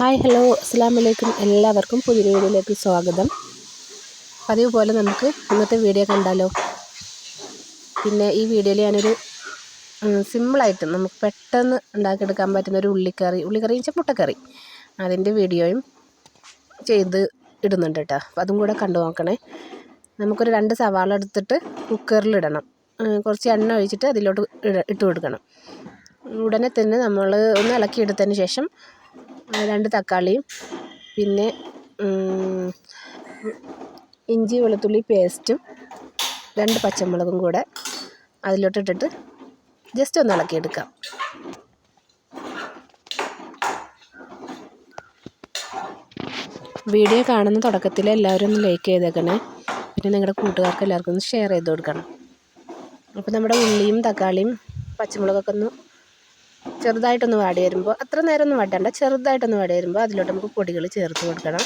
Hi hello. അസ്സാം വലൈക്കും എല്ലാവർക്കും പുതിയ വീഡിയോയിലേക്ക് സ്വാഗതം. പതിവ് പോലെ നമുക്ക് ഇന്നത്തെ വീഡിയോ കണ്ടാലോ? പിന്നെ ഈ വീഡിയോയിൽ ഞാനൊരു സിമ്പിളായിട്ട് നമുക്ക് പെട്ടെന്ന് ഉണ്ടാക്കിയെടുക്കാൻ പറ്റുന്ന ഒരു ഉള്ളിക്കറി ഉള്ളിക്കറി വെച്ചാൽ മുട്ടക്കറി. അതിന്റെ വീഡിയോയും ചെയ്ത് ഇടുന്നുണ്ട് കേട്ടോ. അപ്പോൾ അതും കൂടെ കണ്ടു നോക്കണേ. നമുക്കൊരു രണ്ട് സവാള എടുത്തിട്ട് കുക്കറിലിടണം കുറച്ച് എണ്ണ ഒഴിച്ചിട്ട് അതിലോട്ട് ഇട- ഇട്ട് കൊടുക്കണം. ഉടനെ തന്നെ നമ്മൾ ഒന്ന് ഇളക്കിയെടുത്തതിന് ശേഷം രണ്ട് തക്കാളിയും. പിന്നെ ഇഞ്ചി വെളുത്തുള്ളി പേസ്റ്റും രണ്ട് പച്ചമുളകും കൂടെ അതിലോട്ടിട്ടിട്ട് ജസ്റ്റ് ഒന്ന് ഇളക്കിയെടുക്കാം. വീഡിയോ കാണുന്ന തുടക്കത്തിൽ എല്ലാവരും ഒന്ന് ലൈക്ക് ചെയ്തേക്കണേ. പിന്നെ നിങ്ങളുടെ കൂട്ടുകാർക്ക് എല്ലാവർക്കും ഒന്ന് ഷെയർ ചെയ്ത് കൊടുക്കണം. അപ്പോൾ നമ്മുടെ ഉള്ളിയും തക്കാളിയും പച്ചമുളകൊക്കെ ഒന്ന് ചെറുതായിട്ടൊന്ന് വാടി വരുമ്പോൾ അത്ര നേരം ഒന്നും വാട്ടണ്ട. ചെറുതായിട്ടൊന്ന് വാടി വരുമ്പോൾ അതിലോട്ട് നമുക്ക് പൊടികൾ ചേർത്ത് കൊടുക്കണം.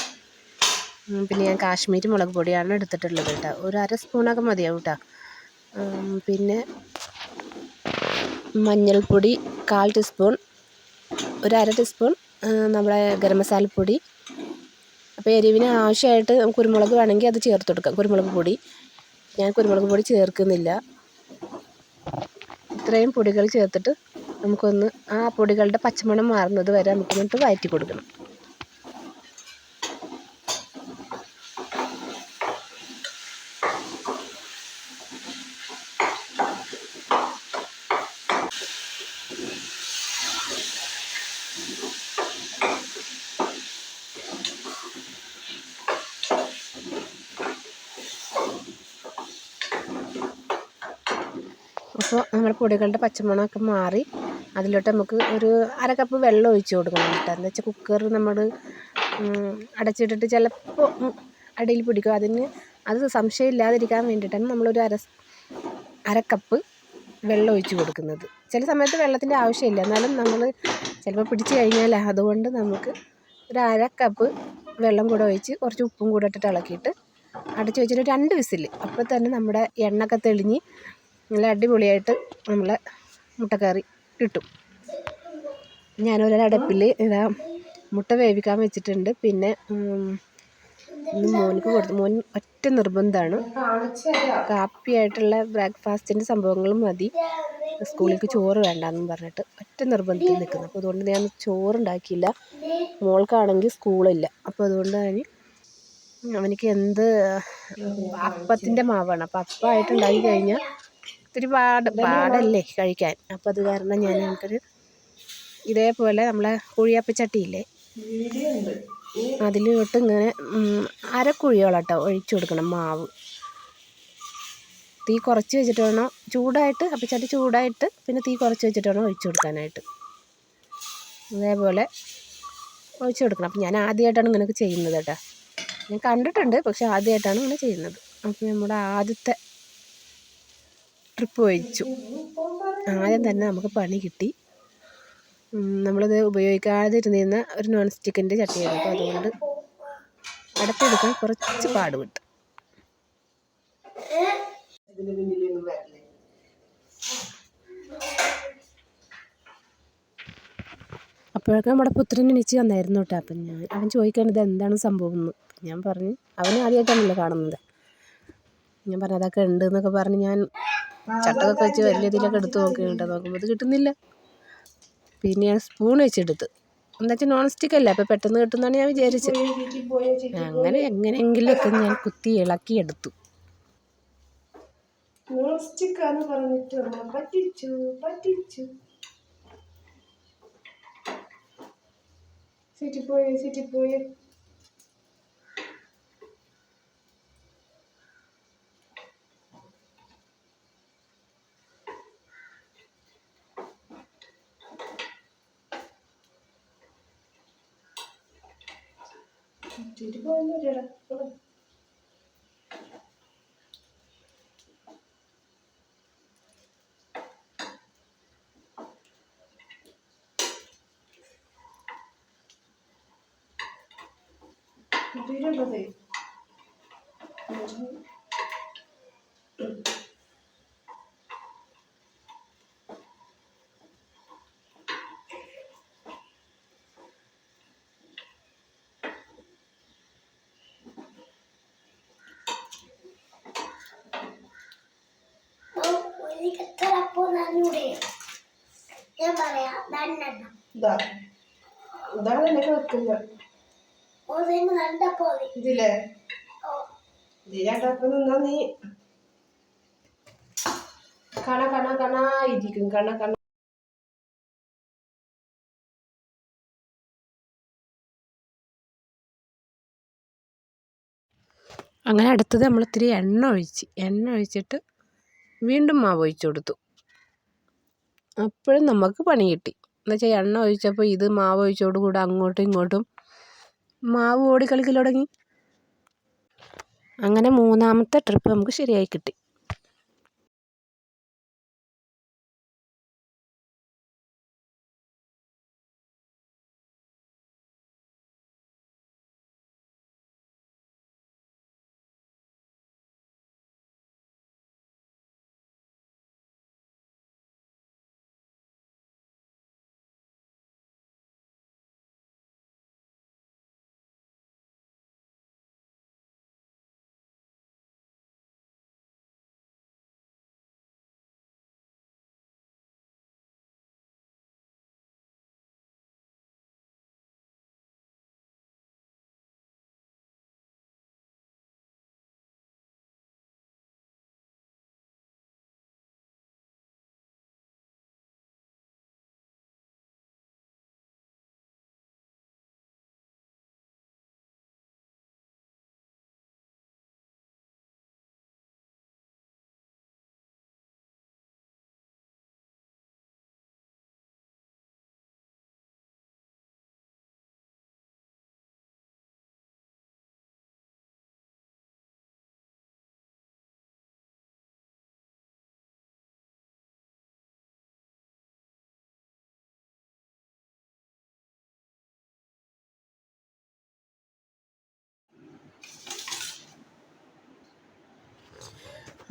പിന്നെ ഞാൻ കാശ്മീരി മുളക് പൊടിയാണ് എടുത്തിട്ടുള്ളത് കേട്ടോ. ഒരു അര സ്പൂണൊക്കെ മതിയാവും കേട്ടോ. പിന്നെ മഞ്ഞൾപ്പൊടി കാൽ ടീസ്പൂൺ ഒരു അര ടീസ്പൂൺ നമ്മുടെ ഗരം മസാലപ്പൊടി അപ്പോൾ എരിവിന് ആവശ്യമായിട്ട് കുരുമുളക് വേണമെങ്കിൽ അത് ചേർത്ത് കൊടുക്കാം. കുരുമുളക് പൊടി. ഞാൻ കുരുമുളക് പൊടി ചേർക്കുന്നില്ല. ഇത്രയും പൊടികൾ ചേർത്തിട്ട് നമുക്കൊന്ന് ആ പൊടികളുടെ പച്ചമണം മാറുന്നത് വരെ നമുക്ക് എന്നിട്ട് വഴറ്റി കൊടുക്കണം. അപ്പോൾ നമ്മുടെ പൊടികളുടെ പച്ചമണമൊക്കെ മാറി അതിലോട്ട് നമുക്ക് ഒരു അര കപ്പ് വെള്ളം ഒഴിച്ച് കൊടുക്കണം കേട്ടോ. എന്താ വെച്ചാൽ കുക്കർ നമ്മൾ അടച്ചിട്ടിട്ട് ചിലപ്പോൾ അടിയിൽ പിടിക്കും. അതിന് അത് സംശയം ഇല്ലാതിരിക്കാൻ വേണ്ടിയിട്ടാണ് നമ്മളൊരു അര അര കപ്പ് വെള്ളം ഒഴിച്ച് കൊടുക്കുന്നത്. ചില സമയത്ത് വെള്ളത്തിന്റെ ആവശ്യമില്ല. എന്നാലും നമ്മൾ ചിലപ്പോൾ പിടിച്ച് കഴിഞ്ഞാൽ അതുകൊണ്ട് നമുക്ക് ഒരു അര കപ്പ് വെള്ളം കൂടെ ഒഴിച്ച് കുറച്ച് ഉപ്പും കൂടെ ഇട്ടിട്ട് ഇളക്കിയിട്ട് അടച്ച് വെച്ചിട്ട് രണ്ട് വിസിൽ അപ്പോൾ തന്നെ നമ്മുടെ എണ്ണക്ക തെളിഞ്ഞ് നല്ല അടിപൊളിയായിട്ട് നമ്മളെ മുട്ടക്കറി കിട്ടും. ഞാനൊരു അടുപ്പിൽ ഇതാ മുട്ട വേവിക്കാൻ വെച്ചിട്ടുണ്ട്. പിന്നെ മോനിക്ക് കൊടുത്തു മോൻ ഒറ്റ നിർബന്ധമാണ്. കാപ്പിയായിട്ടുള്ള ബ്രേക്ക്ഫാസ്റ്റിന്റെ സംഭവങ്ങൾ മതി. സ്കൂളിലേക്ക് ചോറ് വേണ്ടെന്നും പറഞ്ഞിട്ട് ഒറ്റ നിർബന്ധത്തിൽ നിൽക്കുന്നു അപ്പോൾ അതുകൊണ്ട് ഞാൻ ചോറുണ്ടാക്കിയില്ല. മോൾക്കാണെങ്കിൽ സ്കൂളില്ല. അപ്പോൾ അതുകൊണ്ട് ഞാൻ അവനിക്ക് എന്ത് അപ്പത്തിന്റെ മാവാണ്. അപ്പോൾ അപ്പമായിട്ട് ഉണ്ടാക്കി കഴിഞ്ഞാൽ ഇത്തിരി പാട് പാടല്ലേ കഴിക്കാൻ. അപ്പം അത് കാരണം ഞാൻ എനിക്കൊരു ഇതേപോലെ നമ്മളെ കുഴിയപ്പച്ചട്ടിയില്ലേ അതിലോട്ട് ഇങ്ങനെ അരക്കുഴിയോളട്ടോ അരക്കുഴിയോളം കേട്ടോ ഒഴിച്ചു കൊടുക്കണം മാവ്. തീ കുറച്ച് വെച്ചിട്ട് വേണം ചൂടായിട്ട് അപ്പച്ചട്ടി ചൂടായിട്ട് പിന്നെ തീ കുറച്ച് വെച്ചിട്ട് വേണം ഒഴിച്ചു കൊടുക്കാനായിട്ട്. അതേപോലെ ഒഴിച്ചു കൊടുക്കണം. അപ്പം ഞാൻ ആദ്യമായിട്ടാണ് ഇങ്ങനെയൊക്കെ ചെയ്യുന്നത് കേട്ടോ. ഞാൻ കണ്ടിട്ടുണ്ട് പക്ഷെ ആദ്യമായിട്ടാണ് ഇങ്ങനെ ചെയ്യുന്നത്. അപ്പം നമ്മുടെ ആദ്യത്തെ ട്രിപ്പ് വഹിച്ചു ആദ്യം തന്നെ നമുക്ക് പണി കിട്ടി. നമ്മളത് ഉപയോഗിക്കാതിരുന്നിരുന്ന ഒരു നോൺ സ്റ്റിക്കിന്റെ ചട്ടിയാണ്. അപ്പോൾ അതുകൊണ്ട് അടുത്തെടുക്കാൻ കുറച്ച് പാടുപെട്ടു. അപ്പോഴൊക്കെ നമ്മുടെ പുത്രൻ എണീച്ച് വന്നായിരുന്നു കേട്ടോ. അപ്പം ഞാൻ അവൻ ചോദിക്കാൻ ഇത് എന്താണ് സംഭവം? എന്ന്. ഞാൻ പറഞ്ഞു അവന് ആദ്യമായിട്ടാണല്ലോ കാണുന്നത്. ഞാൻ പറഞ്ഞു അതൊക്കെ ഉണ്ട് എന്നൊക്കെ പറഞ്ഞ് ഞാൻ ചട്ടകൊക്കെ വെച്ച് വലിയ ഇതിലൊക്കെ എടുത്ത് നോക്കിയിട്ട് നോക്കുമ്പോൾ ഇത് കിട്ടുന്നില്ല. പിന്നെ ഞാൻ സ്പൂൺ വെച്ചെടുത്ത്. എന്താ വെച്ചാൽ നോൺ സ്റ്റിക്ക് അല്ല? അപ്പോൾ പെട്ടെന്ന് കിട്ടുമെന്നാണ് ഞാൻ വിചാരിച്ചത്. അങ്ങനെ എങ്ങനെയെങ്കിലുമൊക്കെ ഞാൻ കുത്തി ഇളക്കിയെടുത്തു നോൺ സ്റ്റിക്കാന്ന് പറഞ്ഞിട്ട് പറ്റിച്ചു പറ്റിച്ചു. സിറ്റിപ്പോയി സിറ്റിപ്പോയി. സിറ്റിപ്പോയൊന്നുമില്ലടാ കിട്ടിയിട്ടുണ്ടതേ പറയാം? രണ്ടെണ്ണം. ഇതാ. ഇതാണ് എന്നെ. ഇതില്ലേ? നിന്നാ നീ. കണ കണ കണ ഇരിക്കും കണ കണ. അങ്ങനെ അടുത്തത് നമ്മൾ ഇത്തിരി എണ്ണ ഒഴിച്ച് എണ്ണ ഒഴിച്ചിട്ട് വീണ്ടും മാവ് ഒഴിച്ചു കൊടുത്തു. അപ്പോഴും നമുക്ക് പണി കിട്ടി. എന്നുവെച്ചാൽ എണ്ണ ഒഴിച്ചപ്പോൾ ഇത് മാവ് ഒഴിച്ചോടുകൂടെ അങ്ങോട്ടും ഇങ്ങോട്ടും മാവ് ഓടിക്കളിക്കൽ തുടങ്ങി. അങ്ങനെ മൂന്നാമത്തെ ട്രിപ്പ് നമുക്ക് ശരിയായി കിട്ടി.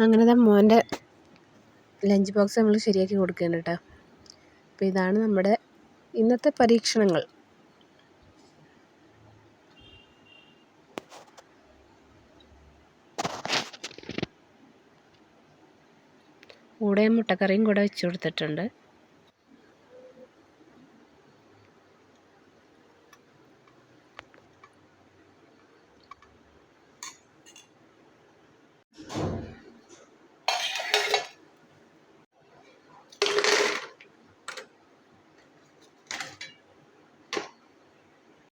അങ്ങനെ ദാ മോന്റെ ലഞ്ച് ബോക്സ് നമ്മൾ ശരിയാക്കി കൊടുക്കുകയാണ് കേട്ടോ അപ്പോൾ ഇതാണ് നമ്മുടെ ഇന്നത്തെ പരീക്ഷണങ്ങൾ. കൂടെ മുട്ടക്കറിയും കൂടെ വെച്ച് കൊടുത്തിട്ടുണ്ട്.